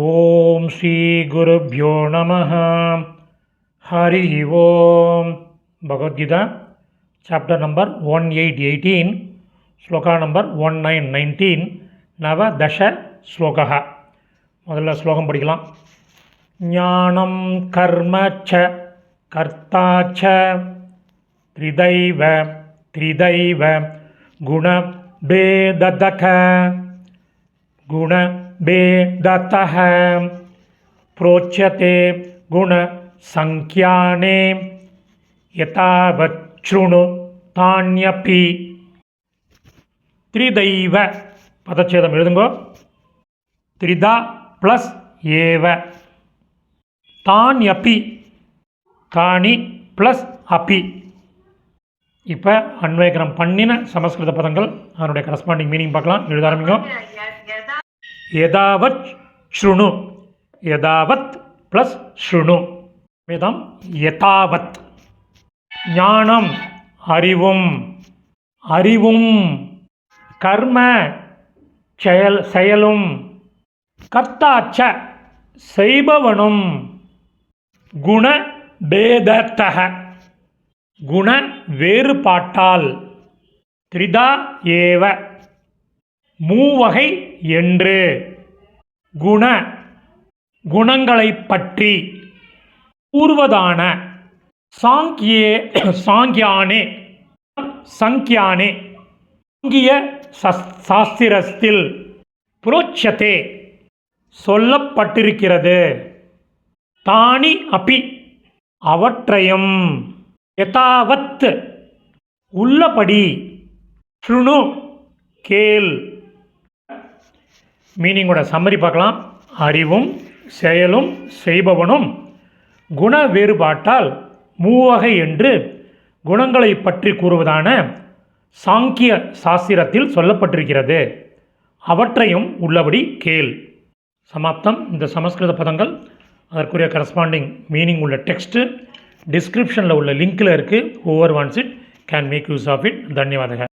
ஓம் ஸ்ரீ குருப்யோ நம ஹரி ஓம் Bhagavad Gita chapter number one eight eighteen shloka number one nine nineteen நவ தச ஸ்லோகா முதல்ல ஸ்லோகம் படிக்கலாம். ஞானம் கர்ம ச கர்த்தாச்ச த்ரிதைவ த்ரிதைவ குணபேதக குண गुणभेदतः प्रोच्यते गुणसङ्ख्याने यतावच्छृणु तान्यपि त्रिदैव பதச்சேதம் எழுதுங்கோ த்ரிதா ப்ளஸ் ஏவ தான்யப்பி தானி ப்ளஸ் அப்பி இப்போ அன்வயக்கரம் பண்ணின சமஸ்கிருத பதங்கள் அதனுடைய கரஸ்பாண்டிங் மீனிங் பார்க்கலாம் எழுத ஆரம்பிங்க எதாவத் ஸ்ருணு. எதாவத் ப்ளஸ் ஸ்ருணு. வேதம் யதாவத் ஞானம் அறிவும். அறிவும். கர்ம செயல் செயலும். கர்த்தாச்ச செய்பவனும். குண பேதத்தக. குண வேறுபாட்டால். திரிதா ஏவ. மூவகை என்று. குண குணங்களைப் பற்றி. கூறுவதான சாங்கியே சாங்கியானே சங்கியானே சாங்கிய சாஸ்திரத்தில் புரோட்சத்தே சொல்லப்பட்டிருக்கிறது. தானி அப்பி அவற்றையும் யதாவத் உள்ளபடி ஸ்ருணு கேள். மீனிங்கோட சம்மரி பார்க்கலாம். அறிவும் செயலும் செய்பவனும் குண வேறுபாட்டால் மூவகை என்று குணங்களை பற்றி கூறுவதான சாங்கிய சாஸ்திரத்தில் சொல்லப்பட்டிருக்கிறது. அவற்றையும் உள்ளபடி கேள். சமாப்தம். இந்த சமஸ்கிருத பதங்கள் அதற்குரிய கரஸ்பாண்டிங் மீனிங் உள்ள டெக்ஸ்ட்டு டிஸ்கிரிப்ஷனில் உள்ள லிங்க்கில் இருக்குது over once it can make use of it தன்யவாதக